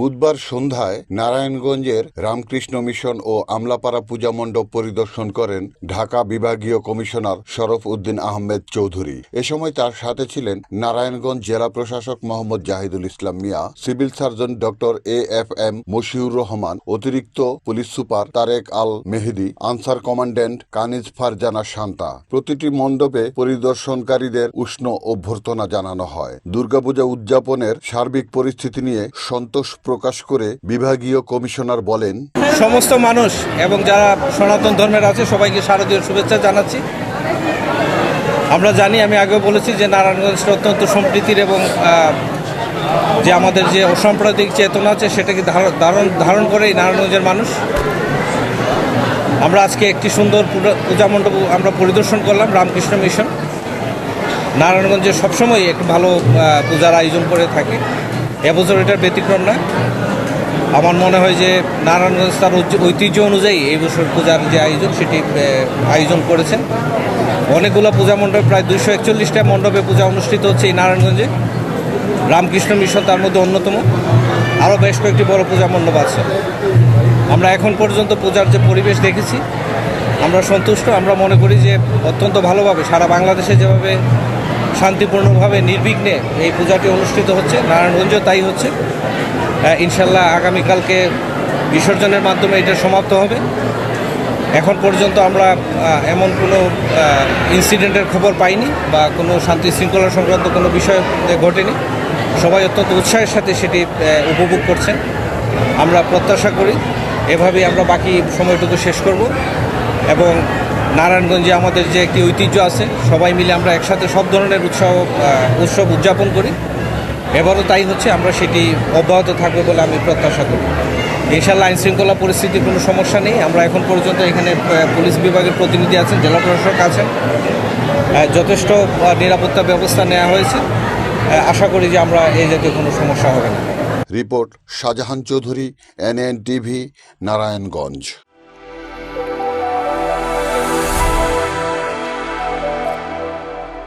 বুধবার সন্ধ্যায় নারায়ণগঞ্জের রামকৃষ্ণ মিশন ও আমলাপাড়া পূজা মণ্ডপ পরিদর্শন করেন ঢাকা বিভাগীয় কমিশনার শরফ উদ্দিন আহমেদ চৌধুরী। এ সময় তার সাথে ছিলেন নারায়ণগঞ্জ জেলা প্রশাসক Mohammad Zahidul Islam Mia, civil surgeon doctor A F M Mashiur Rahman, অতিরিক্ত police super Tarek Al Mehedi, Ansar commandant Kaniz Farzana Shanta. প্রতিটি মণ্ডপে পরিদর্শনকারীদের উষ্ণ অভ্যর্থনা জানানো হয়। দুর্গাপূজা উদযাপনের সার্বিক পরিস্থিতি নিয়ে সন্তোষ প্রকাশ করে বিভাগীয় কমিশনার বলেন, সমস্ত মানুষ এবং যারা সনাতন ধর্মের আছে সবাইকে শারদীয় শুভেচ্ছা জানাচ্ছি। আমরা জানি, আমি আগেও বলেছি যে নারায়ণগঞ্জটা অত্যন্ত সম্প্রীতির এবং যে আমাদের যে অসাম্প্রদায়িক চেতনা আছে সেটাকে ধার- ধারণ ধারণ করে এই নারায়ণগঞ্জের মানুষ। আমরা আজকে একটি সুন্দর পূজা মণ্ডপ আমরা পরিদর্শন করলাম, রামকৃষ্ণ মিশন। নারায়ণগঞ্জে সবসময় একটু ভালো পূজার আয়োজন করে থাকে। এবছর এটার ব্যতিক্রম না। আমার মনে হয় যে নারায়ণগঞ্জ তার ঐতিহ্য অনুযায়ী এই বছর পূজার যে আয়োজন, সেটি আয়োজন করেছেন। অনেকগুলো পূজা মণ্ডপ, প্রায় দুইশো একচল্লিশটা মণ্ডপে পূজা অনুষ্ঠিত হচ্ছে এই নারায়ণগঞ্জে। রামকৃষ্ণ মিশন তার মধ্যে অন্যতম। আরও বেশ কয়েকটি বড় পূজা মণ্ডপ আছে। আমরা এখন পর্যন্ত পূজার যে পরিবেশ দেখেছি, আমরা সন্তুষ্ট। আমরা মনে করি যে অত্যন্ত ভালোভাবে সারা বাংলাদেশে যেভাবে শান্তিপূর্ণভাবে নির্বিঘ্নে এই পূজাটি অনুষ্ঠিত হচ্ছে। নারায়ণগঞ্জেও তাই হচ্ছে। ইনশাল্লাহ আগামীকালকে বিসর্জনের মাধ্যমে এটা সমাপ্ত হবে। এখন পর্যন্ত আমরা এমন কোনো ইনসিডেন্টের খবর পাইনি বা কোনো শান্তি শৃঙ্খলা সংক্রান্ত কোনো বিষয় ঘটেনি। সবাই অত্যন্ত উৎসাহের সাথে সেটি উপভোগ করছেন। আমরা প্রত্যাশা করি, এভাবেই আমরা বাকি সময়টুকু শেষ করব এবং নারায়ণগঞ্জে আমাদের যে একটি ঐতিহ্য আছে, সবাই মিলে আমরা একসাথে সব ধরনের উৎসব উৎসব উদযাপন করি। এবারও তাই হচ্ছে, আমরা সেটি অব্যাহত থাকবে বলে আমি প্রত্যাশা করি। ইনশাল্লাহ আইন শৃঙ্খলা পরিস্থিতির কোনো সমস্যা নেই। আমরা এখন পর্যন্ত এখানে পুলিশ বিভাগের প্রতিনিধি আছেন, জেলা প্রশাসক আছেন। যথেষ্ট নিরাপত্তা ব্যবস্থা নেওয়া হয়েছে। আশা করি যে আমরা এই জাতীয় কোনো সমস্যা হবে না। Report Shahjahan Chowdhury NN TV Narayanganj.